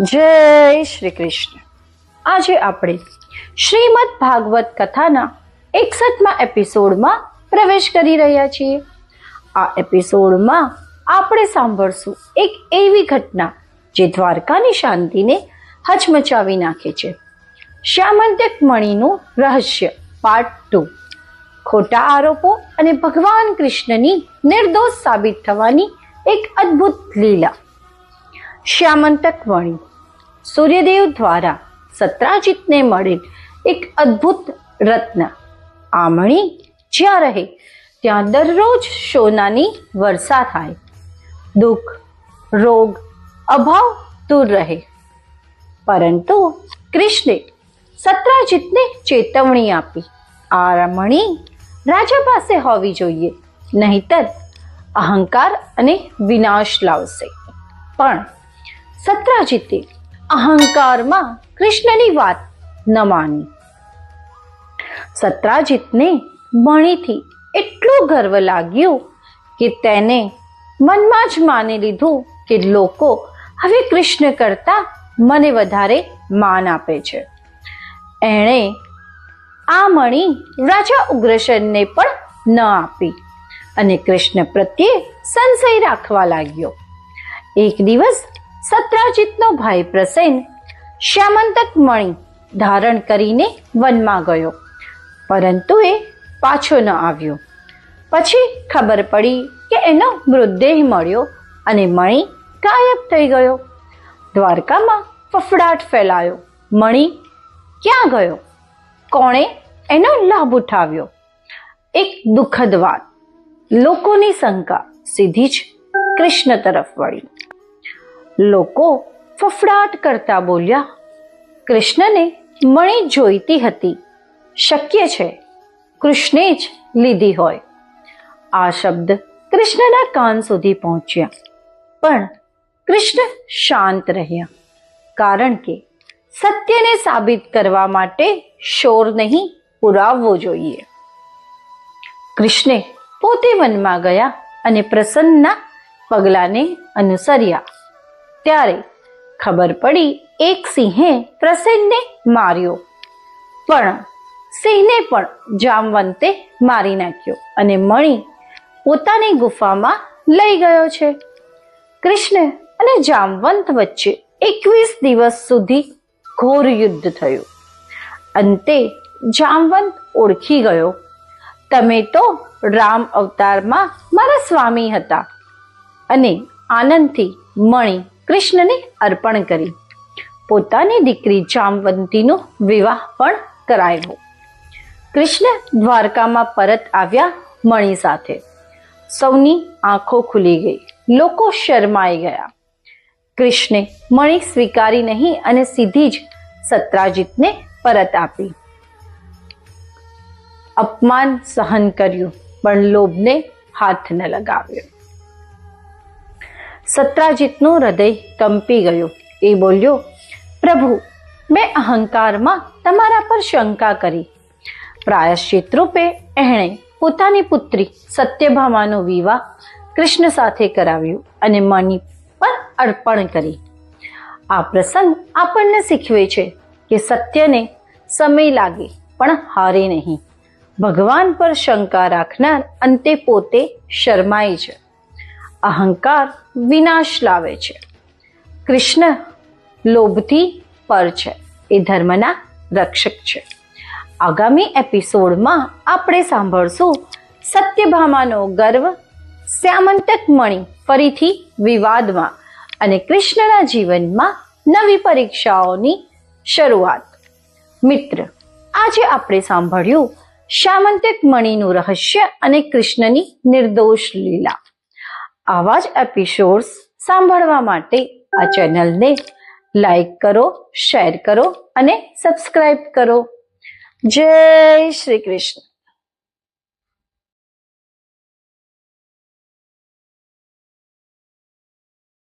જય શ્રી કૃષ્ણ. આજે આપણે શ્રીમદ ભાગવત કથાના એકસઠમાં એપિસોડમાં પ્રવેશ કરી રહ્યા છીએ. આ એપિસોડમાં આપણે સાંભળશું એક એવી ઘટના જે દ્વારકાની શાંતિને હચમચાવી નાખે છે. શ્યામંતક મણીનું રહસ્ય પાર્ટ ટુ ખોટા આરોપો અને ભગવાન કૃષ્ણની નિર્દોષ સાબિત થવાની એક અદ્ભુત લીલા. શ્યામંતક મણી સૂર્યદેવ દ્વારા સત્રાજીતને મળેલ એક અદ્ભુત રત્ન. આ જ્યાં રહે, ત્યાં દરરોજ સોનાની વર્ષા થાય. દુઃખ, રોગ, અભાવ દૂર રહે. પરંતુ કૃષ્ણે સત્રાજીતને ચેતવણી આપી. આ મણી રાજા પાસે હોવી જોઈએ, નહીતર અહંકાર અને વિનાશ લાવશે. પણ સત્રાજીતે અહંકારમાં કૃષ્ણની વાત ન માની. સત્રાજીતને મણીથી એટલો ગર્વ લાગ્યો કે તેને મનમાં જ માની લીધું કે લોકો હવે કૃષ્ણ કરતા મને વધારે માન આપે છે. એણે આ મણી રાજા ઉગ્રસેનને પણ ન આપી અને કૃષ્ણ પ્રત્યે સંશય રાખવા લાગ્યો. એક દિવસ સત્રાજીતનો ભાઈ પ્રસેન શ્યામંતક મણી ધારણ કરીને વનમાં ગયો. પરંતુ એ પાછો ન આવ્યો. પછી ખબર પડી કે એનો મૃતદેહ મળ્યો અને મણી ગાયબ થઈ ગયો. દ્વારકામાં ફફડાટ ફેલાયો. મણી ક્યાં ગયો? કોણે એનો લાભ ઉઠાવ્યો? એક દુઃખદ વાત. લોકોની શંકા સીધી જ કૃષ્ણ તરફ વળી. લોકો ફફડાટ કરતા બોલ્યા, કૃષ્ણને મણી જોઈતી હતી. શક્ય છે, કૃષ્ણે જ લીધી હોય. આ શબ્દ કૃષ્ણના કાન સુધી પહોંચ્યા. પણ કૃષ્ણ શાંત રહ્યા, કારણ કે સત્યને સાબિત કરવા માટે શોર નહીં પુરાવવો જોઈએ. કૃષ્ણે પોતે વનમાં ગયા અને પ્રસન્નના પગલાને અનુસર્યા. ત્યારે ખબર પડી એક સિંહે પ્રસેનને માર્યો. પણ સિંહને પણ જામવંતે મારી નાખ્યો અને મણી પોતાની ગુફામાં લઈ ગયો છે. કૃષ્ણ અને જામવંત વચ્ચે એકવીસ દિવસ સુધી ઘોર યુદ્ધ થયું. અંતે જામવંત ઓળખી ગયો. તમે તો રામ અવતારમાં મારા સ્વામી હતા અને આનંદથી મણી કૃષ્ણને અર્પણ કરી. પોતાની દીકરી જામવંતીનો વિવાહ પણ કરાયો. કૃષ્ણ દ્વારકામાં પરત આવ્યા મણી સાથે. સૌની આંખો ખુલી ગઈ. લોકો શરમાઈ ગયા. કૃષ્ણે મણી સ્વીકારી નહીં અને સીધી જ સત્રાજીતને પરત આપી. અપમાન સહન કર્યું, પણ લોભને હાથ ન લગાવ્યો. સત્રાજીતનું હૃદય કંપી ગયું. એ બોલ્યો, પ્રભુ, મેં અહંકારમાં તમારા પર શંકા કરી. પ્રાયશ્ચિત રૂપે એણે પોતાની પુત્રી સત્યભામાનો વિવાહ કૃષ્ણ સાથે કરાવ્યું અને મણી પર અર્પણ કરી. આ પ્રસંગ આપણને શીખવે છે કે સત્યને સમય લાગે, પણ હારે નહીં. ભગવાન પર શંકા રાખનાર અંતે પોતે શરમાય છે. અહંકાર વિનાશ લાવે છે. કૃષ્ણ લોભથી પર છે. એ ધર્મના રક્ષક છે. આગામી એપિસોડમાં આપણે સાંભળશું સત્યભામાનો ગર્વ, શ્યામંતક મણી ફરીથી વિવાદમાં અને કૃષ્ણના જીવનમાં નવી પરીક્ષાઓની શરૂઆત. મિત્ર, આજે આપણે સાંભળ્યું શ્યામંતક મણીનું રહસ્ય અને કૃષ્ણની નિર્દોષ લીલા. આવા જ એપિસોડ્સ સાંભળવા માટે આ ચેનલને લાઈક કરો શેર કરો અને સબસ્ક્રાઈબ કરો. જય શ્રી કૃષ્ણ.